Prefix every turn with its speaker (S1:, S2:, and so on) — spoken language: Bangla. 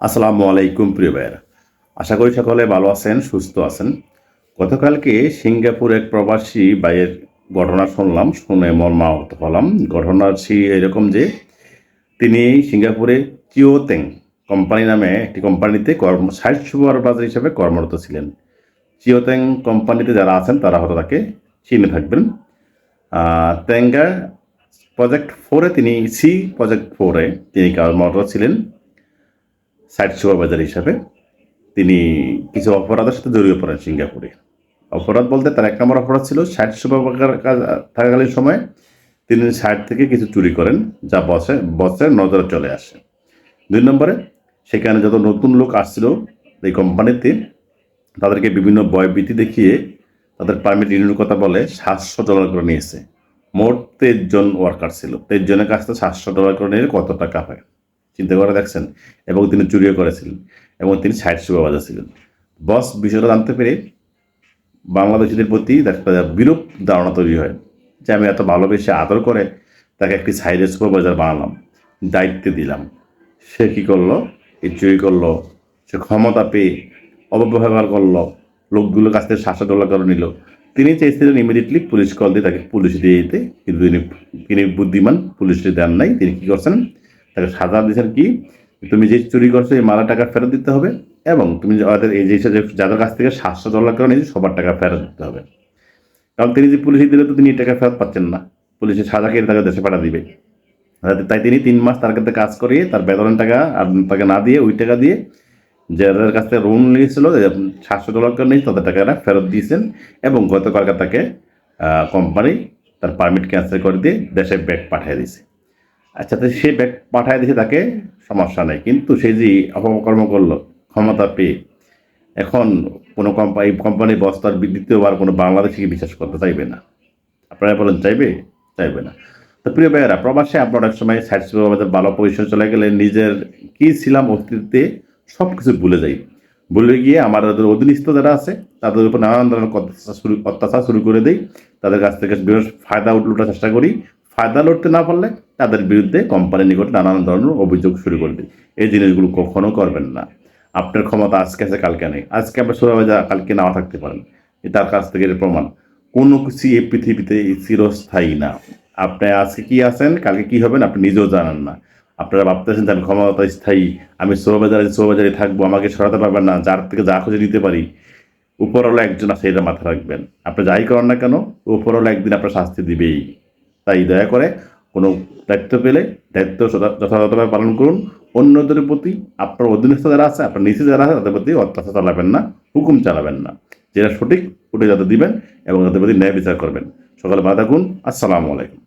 S1: আসসালামু আলাইকুম, প্রিয় ভাইয়েরা। আশা করি সকলে ভালো আছেন, সুস্থ আছেন। গতকালকে সিঙ্গাপুর এক প্রবাসী ভাইয়ের ঘটনা শুনলাম, শুনে মর্মাহত হলাম। ঘটনা ছিল এরকম যে, তিনি সিঙ্গাপুরে চিওতেং কোম্পানি নামে একটি কোম্পানিতে কর্ম, সাইট সুপারভাইজার হিসেবে কর্মরত ছিলেন। চিওতেং কোম্পানিতে যারা আছেন, তারা হয়তো তাকে চিনে থাকবেন। তেঙ্গা প্রজেক্ট ফোরে, তিনি সি প্রজেক্ট ফোরে তিনি কর্মরত ছিলেন। সাইট সুপারভাইজার হিসাবে তিনি কিছু অপরাধের সাথে জড়িয়ে পড়েন সিঙ্গাপুরে। অপরাধ বলতে তার এক নম্বর অপরাধ ছিল সাইট সুপারভাইজার কাজ থাকাকালীন সময় তিনি সাইট থেকে কিছু চুরি করেন যা বসে, বসের নজরে চলে আসে। দুই নম্বরে সেখানে যত নতুন লোক আসছিল এই কোম্পানিতে, তাদেরকে বিভিন্ন ভয়ভীতি দেখিয়ে তাদের পারমিট রিনিউর কথা বলে সাতশো ডলার করে নিয়েছে। মোট তেইশ জন ওয়ার্কার ছিল। তেইশ জনের কাছ থেকে সাতশো ডলার করে নিয়ে কত টাকা হয়? চিন্তা করে দেখছেন এবং তিনি চুরিও করেছিলেন এবং তিনি সাইড সুপারভাইজার ছিলেন বস বিষয়টা জানতে পেরে বাংলাদেশিদের প্রতি একটা বিরূপ ধারণা তৈরি হয় যে আমি এত ভালোবেসে আদর করে তাকে একটি সাইডের সুপারভাইজার বানালাম, দায়িত্বে দিলাম। সে কী করল? এই চুরি করল, সে ক্ষমতা পেয়ে অপব্যবহার করল, লোকগুলোর কাছ থেকে সাতশো ডলার করে নিল। তিনি চেয়েছিলেন ইমিডিয়েটলি পুলিশ কল দিয়ে তাকে পুলিশ দিয়ে দিতে, কিন্তু তিনি তিনি বুদ্ধিমান পুলিশে দেন নাই। তিনি কী করছেন? তাকে সাজা দিয়েছেন কি? তুমি যে চুরি করছ, এই মালা টাকা ফেরত দিতে হবে এবং তুমি এই যে যাদের কাছ থেকে সাতশো ডলার করে নিয়েছে, সবার টাকা ফেরত দিতে হবে। কারণ তিনি যে পুলিশে দিলে তো তিনি টাকা ফেরত পাচ্ছেন না। পুলিশে সাজা কেটে তাকে দেশে পাঠা দিবে। তাই- তিনি তিন মাস তার কাছে কাজ করিয়ে তার বেতনের টাকা আর তাকে না দিয়ে ওই টাকা দিয়ে যাদের কাছ থেকে লোন নিয়েছিল সাতশো ডলার করে নিয়েছে, তাদের টাকাটা ফেরত দিয়েছেন এবং গতকালকে তাকে কোম্পানি তার পারমিট ক্যান্সেল করে দিয়ে দেশে ব্যাগ পাঠিয়ে দিয়েছে। আচ্ছা তো সে ব্যাগ পাঠিয়ে দিয়েছে তাকে সমস্যা নেই। কিন্তু সে যে অপকর্ম করল, ক্ষমতা পেয়ে, এখন কোনো কোম্পানি কোম্পানির বস্তার দ্বিতীয়বার কোনো বাংলাদেশিকে বিশ্বাস করতে চাইবে না। আপনারা বলেন, চাইবে? চাইবে না। তো প্রিয় ভাইয়েরা, প্রবাসে আপনার অনেক সময় সাইড আমাদের ভালো পজিশন চলে গেলে নিজের কী ছিলাম অস্তিত্বে সব কিছু ভুলে যাই। ভুলে গিয়ে আমাদের অধীনস্থ যারা আছে, তাদের উপর নানান ধরনের অত্যাচার শুরু অত্যাচার শুরু করে দেই। তাদের কাছ থেকে বিভিন্ন ফায়দা লুটার চেষ্টা করি। ফায়দা লড়তে না পারলে তাদের বিরুদ্ধে কোম্পানির নিকট নানান ধরনের অভিযোগ শুরু করে দিই এই জিনিসগুলো কখনো করবেন না। আপনার ক্ষমতা আজকে আছে, কালকে নেই। আজকে আপনার সুরাবাজা কালকে নাও থাকতে পারেন। তার কাছ থেকে প্রমাণ। কোনো কিছু এই পৃথিবীতে চিরস্থায়ী না। আপনি আজকে কি আছেন, কালকে কি হবেন, আপনি নিজেও জানেন না। আপনারা ভাবতেছেন যে আমি ক্ষমতা স্থায়ী, আমি শোভাবাজারে শোভাবাজারে থাকব, আমাকে সরাতে পারবেন না, যার থেকে যা খুঁজে নিতে পারি। উপরওয়ালা একজন আছে, এটা মাথায় রাখবেন। আপনি যাই করেন না কেন, উপরওয়ালা একদিন আপনার শাস্তি দিবেই। তাই দয়া করে কোনো দায়িত্ব পেলে দায়িত্ব যথাযথভাবে পালন করুন। অন্যদের প্রতি আপনার অধীনস্থ যারা আছে, আপনার নিচে যারা আছে, তাদের প্রতি অত্যাচার চালাবেন না, হুকুম চালাবেন না। যেটা সঠিক, ওটা যাতে দিবেন এবং তাদের প্রতি ন্যায় বিচার করবেন। সকালে ভালো থাকুন। আসসালামু আলাইকুম।